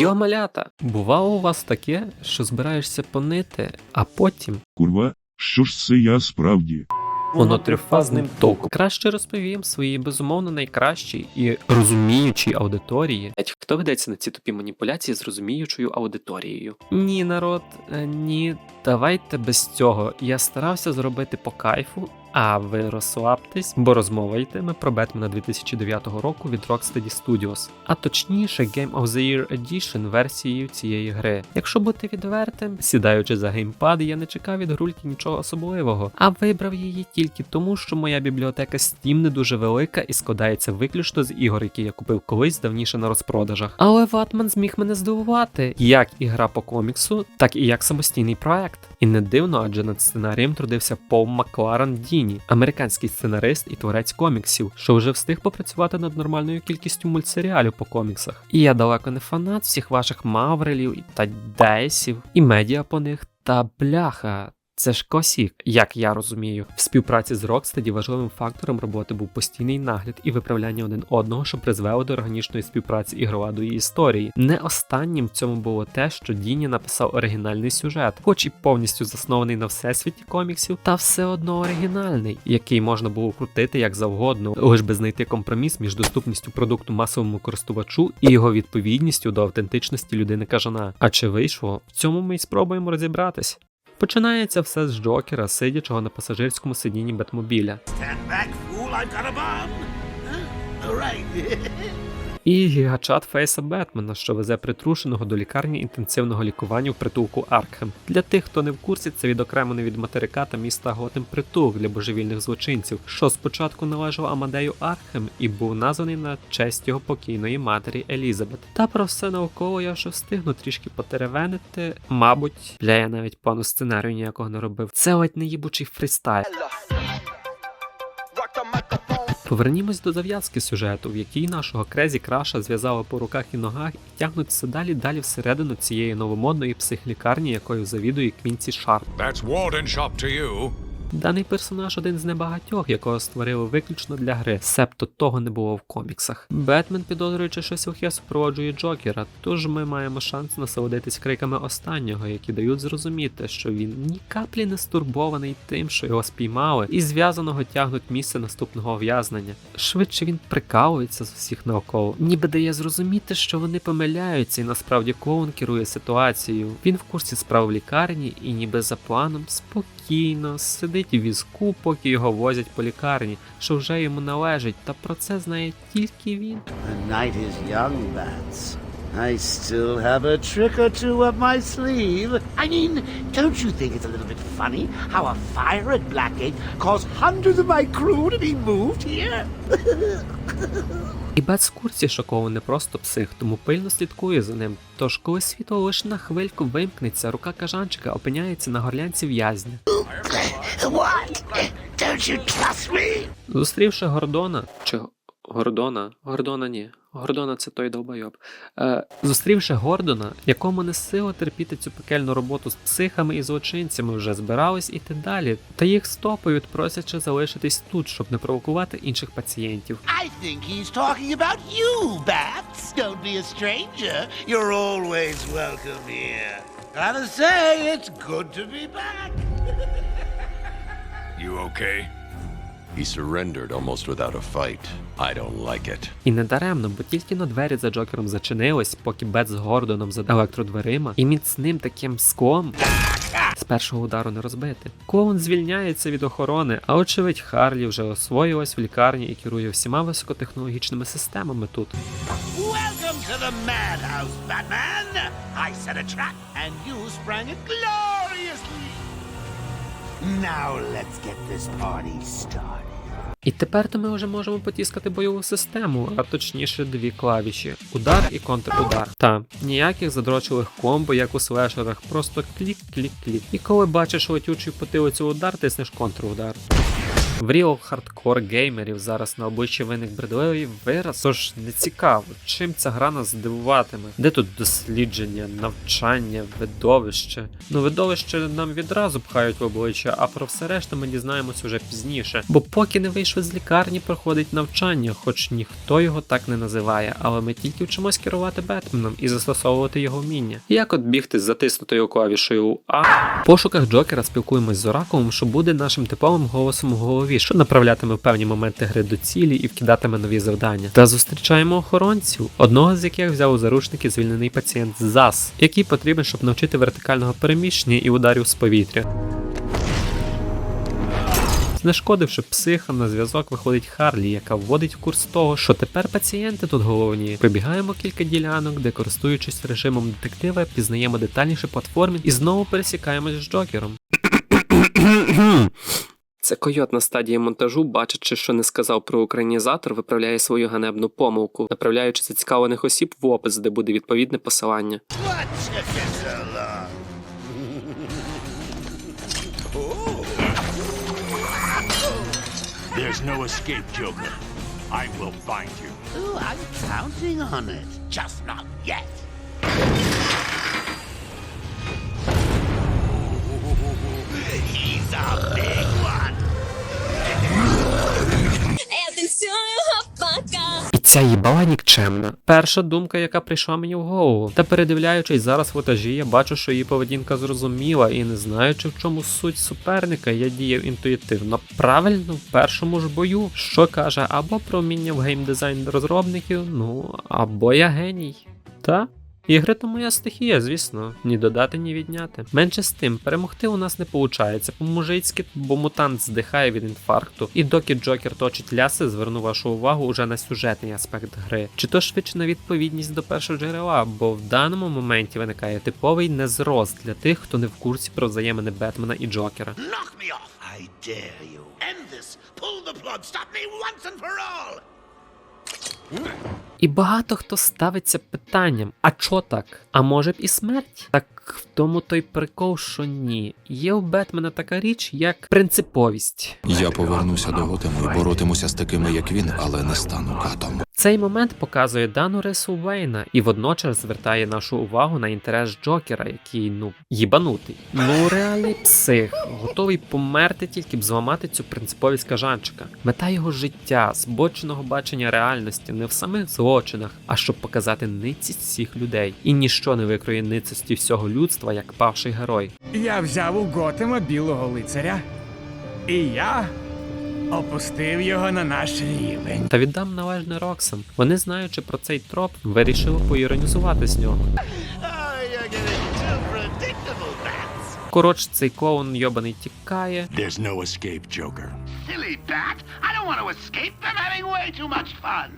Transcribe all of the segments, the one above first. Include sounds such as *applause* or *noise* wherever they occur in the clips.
Йо, малята, бувало у вас таке, що збираєшся понити, а потім Курва, що ж це я справді? воно трифазним током. Краще розповім своїй безумовно найкращій і розуміючій аудиторії. Геть, Хто ведеться на ці тупі маніпуляції з розуміючою аудиторією? Ні, народ, е, ні, давайте без цього. Я старався зробити по кайфу. А ви розслабтесь, бо розмова йтиме про Бетмена 2009 року від Rocksteady Studios, а точніше Game of the Year Edition версією цієї гри. Якщо бути відвертим, сідаючи за геймпад, я не чекав від грульки нічого особливого, а вибрав її тільки тому, що моя бібліотека Steam не дуже велика і складається виключно з ігор, які я купив колись давніше на розпродажах. Але Ватман зміг мене здивувати, як і гра по коміксу, так і як самостійний проект. І не дивно, адже над сценарієм трудився Пол Макларен Діні, американський сценарист і творець коміксів, що вже встиг попрацювати над нормальною кількістю мультсеріалів по коміксах. І я далеко не фанат всіх ваших маврелів та Десів і медіа по них, та бляха. Це ж косік, як я розумію. В співпраці з Rocksteady важливим фактором роботи був постійний нагляд і виправляння один одного, що призвело до органічної співпраці ігровадої історії. Не останнім в цьому було те, що Діні написав оригінальний сюжет, хоч і повністю заснований на всесвіті коміксів, та все одно оригінальний, який можна було крутити як завгодно, лиш би знайти компроміс між доступністю продукту масовому користувачу і його відповідністю до автентичності людини кажана. А чи вийшло? В цьому ми й спробуємо розібратись. Починається все з Джокера, сидячого на пасажирському сидінні Бетмобіля. Stand back, I've got a bomb. Right. *laughs* І гігачат Фейса Бетмена, що везе притрушеного до лікарні інтенсивного лікування в притулку Аркхем. Для тих, хто не в курсі, це відокремлений від материка та міста Готем притулок для божевільних злочинців, що спочатку належав Амадею Аркхем і був названий на честь його покійної матері Елізабет. Та про все навколо я вже встигну трішки потеревенити. Мабуть, бля, я навіть плану сценарію ніякого не робив. Це ледь не їбучий фрістайл. Повернімось до зав'язки сюжету, в якій нашого Крезі Краша зв'язали по руках і ногах і тягнуть все далі далі всередину цієї новомодної психлікарні, якою завідує Квінці Шарп. That's Walden Shop to you. Даний персонаж один з небагатьох, якого створили виключно для гри, себто того не було в коміксах. Бетмен, підозрюючи щось лихе, супроводжує Джокера, тож ми маємо шанс насолодитись криками останнього, які дають зрозуміти, що він ні каплі не стурбований тим, що його спіймали, і зв'язаного тягнуть місце наступного ув'язнення. Швидше він прикалується з усіх навколо, ніби дає зрозуміти, що вони помиляються, і насправді клоун керує ситуацією. Він в курсі справ в лікарні і ніби за планом спокійно сидить у візку, поки його возять по лікарні, що вже йому належить, та про це знає тільки він. The night is young, Bats. I still have a trick or two up my sleeve. I mean, don't you think it's a little bit funny how a fire at Blackgate caused hundreds of my crew to be moved here? І Бет курці шокований просто псих, тому пильно слідкує за ним. Тож, коли світло лише на хвильку вимкнеться, рука кажанчика опиняється на горлянці в'язня. Зустрівши Гордона чи Гордона, Гордона ні. Гордона це той довбойоб. Е, зустрівши Гордона, якому не сила терпіти цю пекельну роботу з психами і злочинцями, вже збирались іти далі, та їх стопають, просячи залишитись тут, щоб не провокувати інших пацієнтів. I think he's talking about you, Bats. Don't be a stranger. You're always welcome here. Gotta say, it's good to be back. *laughs* You okay? He surrendered almost without a fight. I don't like it. І не даремно, бо тільки на двері за Джокером зачинились, поки Бет з Гордоном за електродверима, і міцним таким склом з першого удару не розбити. Клоун звільняється від охорони, а очевидь Харлі вже освоїлась в лікарні і керує всіма високотехнологічними системами тут. Welcome to the madhouse, Batman. I set a trap, and you sprang it gloriously. Now let's get this party started. І тепер то ми вже можемо потіскати бойову систему, а точніше дві клавіші удар і контрудар. Та ніяких задрочилих комбо, як у слешерах, просто клік-клік-клік. І коли бачиш летючу потилицю удар, тиснеш контрудар. В ріо хардкор геймерів зараз на обличчі виник бредовий вираз, тож не цікаво, чим ця гра нас здивуватиме. Де тут дослідження, навчання, видовище? Ну, видовище нам відразу пхають в обличчя, а про все решта ми дізнаємось уже пізніше. Бо поки не вийшли з лікарні, проходить навчання, хоч ніхто його так не називає, але ми тільки вчимось керувати Бетменом і застосовувати його вміння. Як от бігти з затиснутою клавішею А. В пошуках Джокера спілкуємось з Оракулом, що буде нашим типовим голосом в голові, що направлятиме в певні моменти гри до цілі і вкидатиме нові завдання. Та зустрічаємо охоронців, одного з яких взяв у заручники звільнений пацієнт ЗАС, який потрібен, щоб навчити вертикального переміщення і ударів з повітря. Знешкодивши психа, на зв'язок виходить Харлі, яка вводить в курс того, що тепер пацієнти тут головні. Прибігаємо кілька ділянок, де, користуючись режимом детектива, пізнаємо детальніше платформи і знову пересікаємось з Джокером. Це койот на стадії монтажу, бачачи, що не сказав про українізатор, виправляє свою ганебну помилку, направляючи зацікавлених осіб в опис, де буде відповідне посилання. There's no escape, Joker. I will find you. Ooh, I'm counting on it. Just not yet. І ця їбала нікчемна. Перша думка, яка прийшла мені в голову. Та передивляючись зараз футажі, я бачу, що її поведінка зрозуміла, і не знаючи, в чому суть суперника, я діяв інтуїтивно. Правильно, в першому ж бою, що каже або про вміння в геймдизайн розробників, ну або я геній. Та? Ігри то моя стихія, звісно, ні додати, ні відняти. Менше з тим, перемогти у нас не виходить по-мужицьки, бо мутант здихає від інфаркту. І доки Джокер точить ляси, зверну вашу увагу уже на сюжетний аспект гри. Чи то швидше на відповідність до першого джерела, бо в даному моменті виникає типовий незрост для тих, хто не в курсі про взаємини Бетмена і Джокера. Knock me off. I dare you. End this. Pull the plug. Stop me once and for all. І багато хто ставиться питанням: а чо так? А може б і смерть? Так в тому той прикол, що ні. Є у Бетмена така річ, як принциповість. Я повернуся до Готему і боротимуся з такими, як він, але не стану катом. Цей момент показує дану рису Вейна і водночас звертає нашу увагу на інтерес Джокера, який ну їбанутий. Ну реальний псих, готовий померти тільки б зламати цю принциповість кажанчика. Мета його життя, збоченого бачення реальності не в самих злочинах, а щоб показати ницість всіх людей. І ніщо не викроє ницості всього людства, як павший герой. Я взяв у Готема білого лицаря, і я опустив його на наш рівень. Та віддам належне Роксам. Вони, знаючи про цей троп, вирішили поіронізувати з нього. Коротше, цей клоун йобаний тікає. There's no escape, Joker. Silly bat. I don't want to escape. I'm having way too much fun.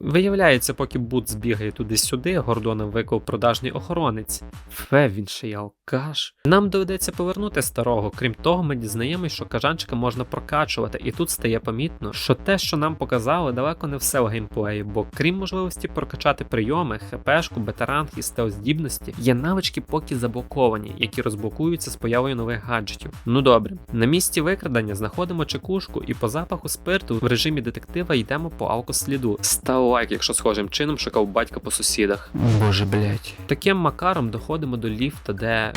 Виявляється, поки Бут збігає туди-сюди, Гордона виклав продажний охоронець. Фе, він ще й алкаш. Нам доведеться повернути старого. Крім того, ми дізнаємось, що кажанчика можна прокачувати, і тут стає помітно, що те, що нам показали, далеко не все в геймплеї, бо крім можливості прокачати прийоми, хпшку, бетеранг і стелс-здібності, є навички поки заблоковані, які розблокуються з появою нових гаджетів. Ну добре, на місці викрадення знаходимо чекушку і по запаху спирту в режимі детектива йдемо по алкосліду. Став лайк, якщо схожим чином шукав батька по сусідах. Боже, блять. Таким макаром доходимо до ліфта, де.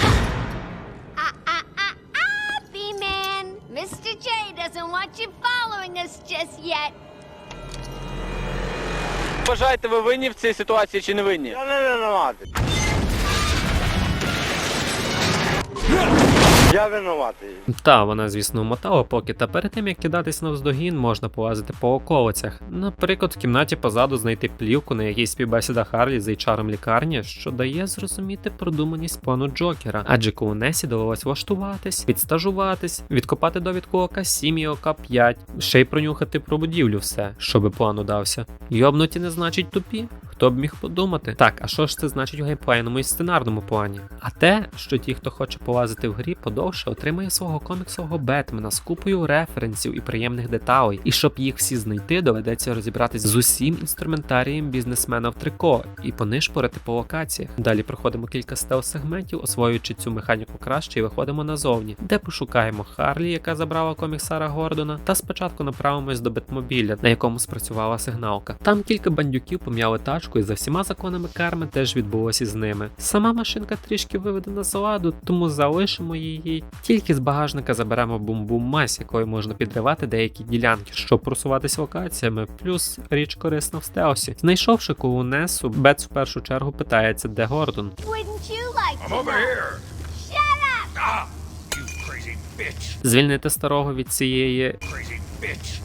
Вважаєте, ви винні в цій ситуації чи не винні? Я не винуватий. Я винуватий. Та, вона, звісно, вмотала поки, та перед тим як кидатись навздогін, можна полазити по околицях. Наприклад, в кімнаті позаду знайти плівку, на якій співбесіда Харлі з HR лікарні, що дає зрозуміти продуманість плану Джокера. Адже коли Несі довелось влаштуватись, підстажуватись, відкопати довідку ОК 7 і ОК 5, ще й пронюхати про будівлю все, щоби план удався. Йобнуті не значить тупі. Хто б міг подумати? Так, а що ж це значить у геймплейному і сценарному плані? А те, що ті, хто хоче полазити в грі подовше, отримає свого коміксового Бетмена з купою референсів і приємних деталей. І щоб їх всі знайти, доведеться розібратись з усім інструментарієм бізнесмена в трико і понишпорити по локаціях. Далі проходимо кілька стелс-сегментів, освоюючи цю механіку краще, і виходимо назовні, де пошукаємо Харлі, яка забрала комік Сара Гордона, та спочатку направимось до Бетмобіля, на якому спрацювала сигналка. Там кілька бандюків пом'яли тачку, і за всіма законами карми теж відбулося з ними. Сама машинка трішки виведена з ладу, тому залишимо її. Тільки з багажника заберемо бум-бум мась, якою можна підривати деякі ділянки, щоб просуватись локаціями, плюс річ корисна в стелсі. Знайшовши колу Несу, Бец в першу чергу питається, де Гордон. Ah. Звільнити старого від цієї.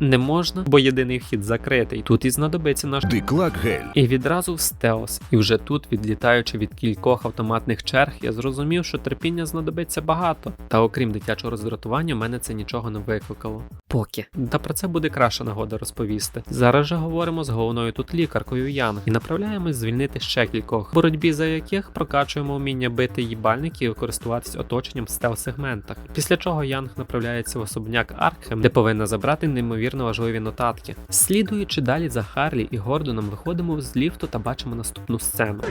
Не можна, бо єдиний вхід закритий. Тут і знадобиться наш Диклак гель. І відразу в стелс. І вже тут, відлітаючи від кількох автоматних черг, я зрозумів, що терпіння знадобиться багато. Та окрім дитячого роздратування, мене це нічого не викликало. Поки. Та про це буде краща нагода розповісти. Зараз же говоримо з головною тут лікаркою Ян і направляємось звільнити ще кількох, в боротьбі за яких прокачуємо вміння бити їбальників і користуватись оточенням в стелс-сегментах. Після чого Янг направляється в особняк Аркхем, де повинна забрати неймовірно важливі нотатки. Слідуючи далі за Харлі і Гордоном, виходимо з ліфту та бачимо наступну сцену.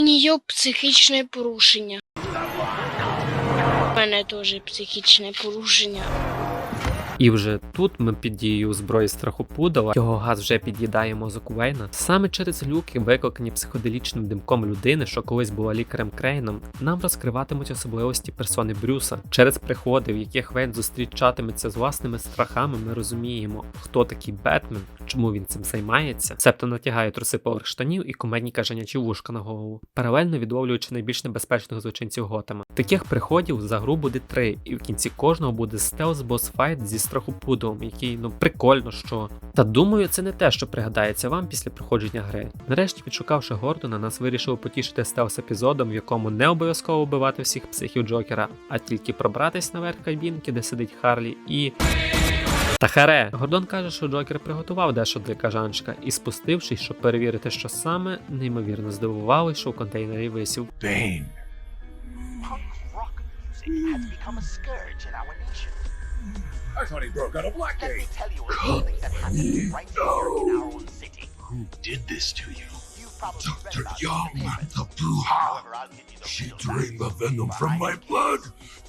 У нее психічне порушення. У мене теж психічне порушення. І вже тут ми під дією зброї страхопудала, його газ вже під'їдає мозок Вейна. Саме через люки, викликані психоделічним димком людини, що колись була лікарем Крейном, нам розкриватимуть особливості персони Брюса. Через приходи, в яких Вейн зустрічатиметься з власними страхами, ми розуміємо, хто такий Бетмен, чому він цим займається. Себто натягає труси поверх штанів і кумедні кажанячі вушка на голову, паралельно відловлюючи найбільш небезпечних злочинців Готема. Таких приходів за гру буде три, і в кінці кожного буде стелс босфайт зі страхопудом, який ну прикольно що. Та думаю, це не те, що пригадається вам після проходження гри. Нарешті, підшукавши Гордона, нас вирішили потішити стелс епізодом, в якому не обов'язково вбивати всіх психів Джокера, а тільки пробратись наверх кабінки, де сидить Харлі, і. Та харе! Гордон каже, що Джокер приготував дещо для кажанчика, і спустившись, щоб перевірити, що саме, неймовірно здивували, що в контейнері висів Bane. Rock music has become a scourge in our nation. I thought he broke out of black Let me gate. tell you of something that happened *gasps* right here in our own city. Who did this to you? You've Dr. read about it in Young, the papers. the Bruja. However, I'll give you the She drained the venom from my blood.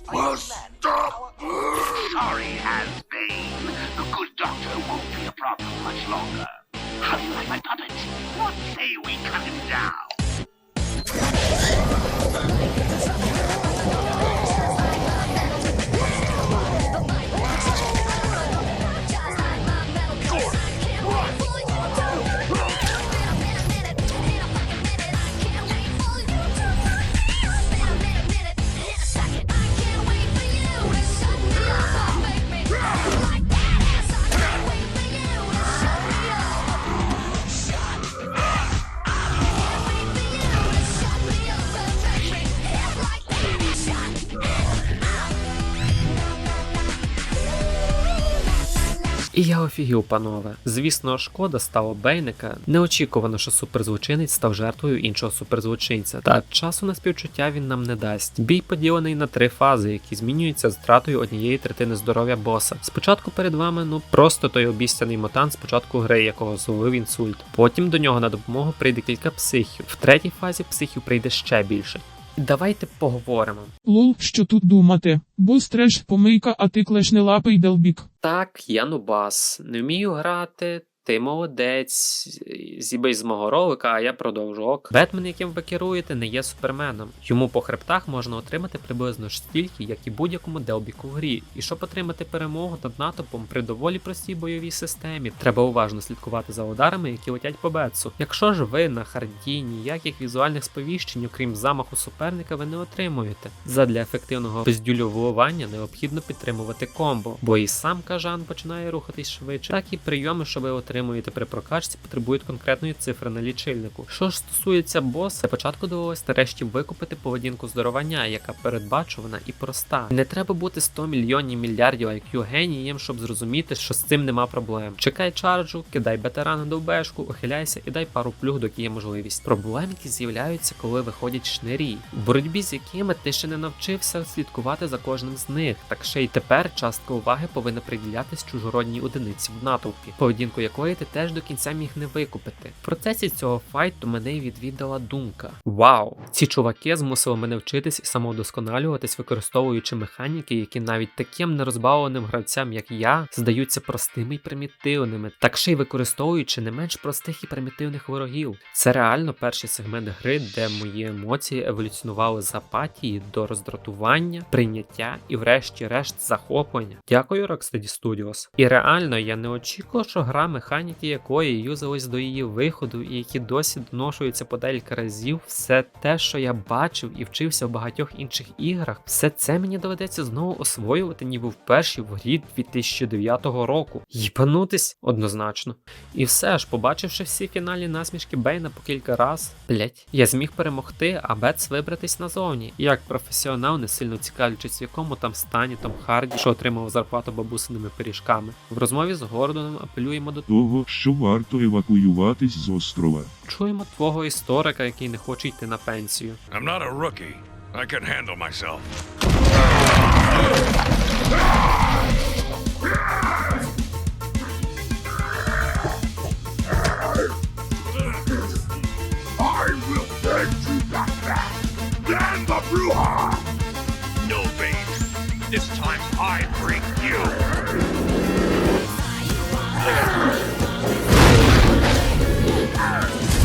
Are you Must stop Our- Sorry, has Bane. The good doctor won't be a problem much longer. How do you like my puppet? What say we cut him down? Я офігів, панове. Звісно, шкода стало Бейника. Неочікувано, що суперзлочинець став жертвою іншого суперзлочинця. Та часу на співчуття він нам не дасть. Бій поділений на три фази, які змінюються з втратою однієї третини здоров'я боса. Спочатку перед вами, ну просто той обіцяний мотант з початку гри, якого зловив інсульт. Потім до нього на допомогу прийде кілька психів. В третій фазі психів прийде ще більше. Давайте поговоримо. Лол, що тут думати? бо стреш помийка, а ти клешне лапий делбік. Так, я нубас, не вмію грати. Ти молодець, зібей з мого ролика, а я продовжу ок. Бетмен, яким ви керуєте, не є суперменом. Йому по хребтах можна отримати приблизно стільки, як і будь-якому делбіку в грі. І щоб отримати перемогу над натовпом при доволі простій бойовій системі, треба уважно слідкувати за ударами, які летять по бетсу. Якщо ж ви на харді ніяких візуальних сповіщень, окрім замаху суперника, ви не отримуєте. Задля ефективного бездюлювання необхідно підтримувати комбо, бо і сам кажан починає рухатись швидше, так і прийоми, щоб отримати отримуєте при прокачці, потребують конкретної цифри на лічильнику. Що ж стосується боса, для початку довелось нарешті викупити поведінку здоровання, яка передбачувана і проста. Не треба бути 100 мільйонів мільярдів IQ генієм, щоб зрозуміти, що з цим нема проблем. Чекай чарджу, кидай ветерана до бешку, ухиляйся і дай пару плюг, доки є можливість. Проблеми, які з'являються, коли виходять шнирі, в боротьбі з якими ти ще не навчився слідкувати за кожним з них. Так ще й тепер частка уваги повинна приділятись чужородній одиниці в натовпі, поведінку якої ти теж до кінця міг не викупити. В процесі цього файту мене відвідала думка: Вау! Ці чуваки змусили мене вчитись і самовдосконалюватись, використовуючи механіки, які навіть таким нерозбавленим гравцям, як я, здаються простими й примітивними, так ще й використовуючи не менш простих і примітивних ворогів. Це реально перший сегмент гри, де мої емоції еволюціонували з апатії до роздратування, прийняття і, врешті-решт, захоплення. Дякую Rocksteady Studios. І реально я не очікував, що гра, механіки якої юзались до її виходу, і які досі доношуються по декілька разів, все те, що я бачив і вчився в багатьох інших іграх, все це мені доведеться знову освоювати, ніби вперше в грі 2009 року. Їбанутись однозначно. І все ж, побачивши всі фінальні насмішки Бейна по кілька раз, блять, я зміг перемогти, а Бетс вибратись назовні. І як професіонал, не сильно цікавлячись, в якому там стані Том Харді, що отримав зарплату бабусиними пиріжками. В розмові з Гордоном апелюємо до Того, що варто евакуюватись з острова. чуємо твого історика, який не хоче йти на пенсію. I'm not a rookie. I can handle myself. No, babe. This time I bring you.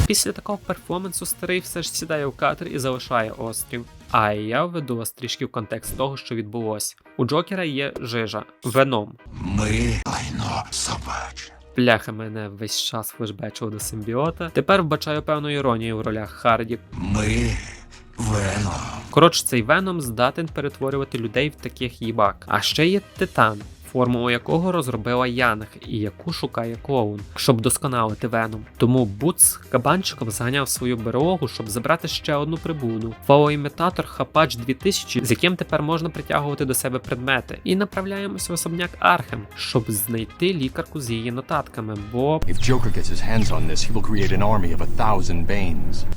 Після такого перформансу старий все ж сідає в катер і залишає острів. А я введу вас трішки в контекст того, що відбулося. У Джокера є жижа, веном. Ми лайно собаче. Бляха мене весь час флешбечив до симбіота. Тепер вбачаю певну іронію в ролях Харді. Ми веном. Коротше, цей веном здатен перетворювати людей в таких їбак. А ще є титан. Формулу якого розробила Янг і яку шукає клоун, щоб досконалити веном. Тому Буц кабанчиком зганяв свою берлогу, щоб забрати ще одну прибуду. Фалоімітатор Хапач 2000, з яким тепер можна притягувати до себе предмети. І направляємося в особняк Архем, щоб знайти лікарку з її нотатками, бо.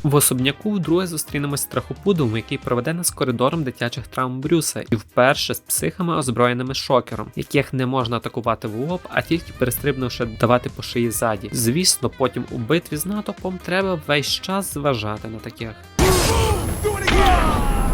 В особняку вдруге зустрінемось з страхопудом, який проведе нас коридором дитячих травм Брюса, і вперше з психами, озброєними шокером, яких не можна атакувати в лоб, а тільки перестрибнувши давати по шиї ззаді. Звісно, потім у битві з натопом треба весь час зважати на таких.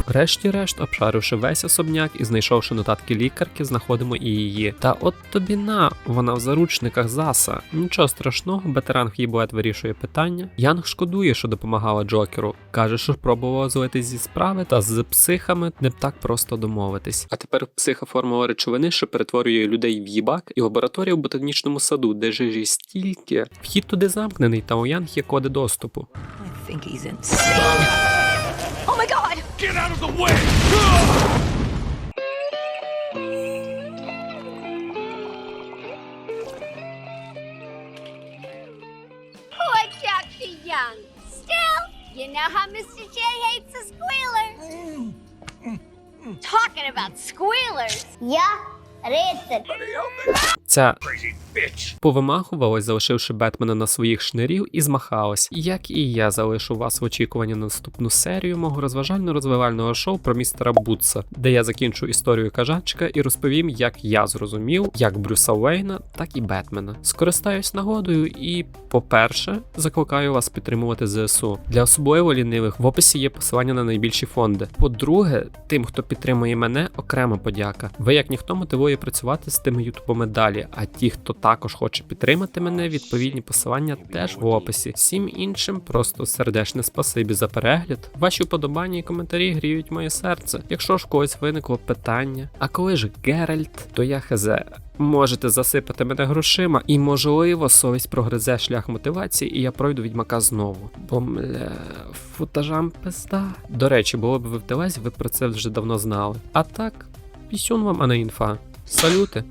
Врешті-решт, обшаривши весь особняк і знайшовши нотатки лікарки, знаходимо і її. Та от тобі на, вона в заручниках заса. Нічого страшного, ветеран Хібует вирішує питання. Янг шкодує, що допомагала Джокеру. Каже, що пробувала злитись зі справи, та з психами не так просто домовитись. А тепер психа формула речовини, що перетворює людей в їбак, і лабораторія в ботанічному саду, де жижі стільки. Вхід туди замкнений, та у Янг є коди доступу. Oh my god! Get out of the way! Poor Dr. Young. Still, you know how Mr. J hates a squealer. Mm. Talking about squealers. Yeah, Ця повимахувалась, залишивши Бетмена на своїх шнирів і змахалась. Як і я залишу вас в очікуванні на наступну серію мого розважально-розвивального шоу про містера Бутса, де я закінчу історію кажачка і розповім, як я зрозумів, як Брюса Уейна, так і Бетмена. Скористаюсь нагодою і, по-перше, закликаю вас підтримувати ЗСУ. Для особливо лінивих в описі є посилання на найбільші фонди. По-друге, тим, хто підтримує мене, окрема подяка. Ви як ніхто мотивує працювати з тими ютубами далі. А ті, хто також хоче підтримати мене, відповідні посилання теж в описі. Всім іншим просто сердечне спасибі за перегляд. Ваші вподобання і коментарі гріють моє серце. Якщо ж когось виникло питання, а коли ж Геральт, то я хезе. Можете засипати мене грошима, і можливо совість прогризе шлях мотивації, і я пройду відьмака знову. Бо мля, футажам пизда. До речі, було б ви в телезі, ви про це вже давно знали. А так, пісюн вам, а не інфа. Салюти!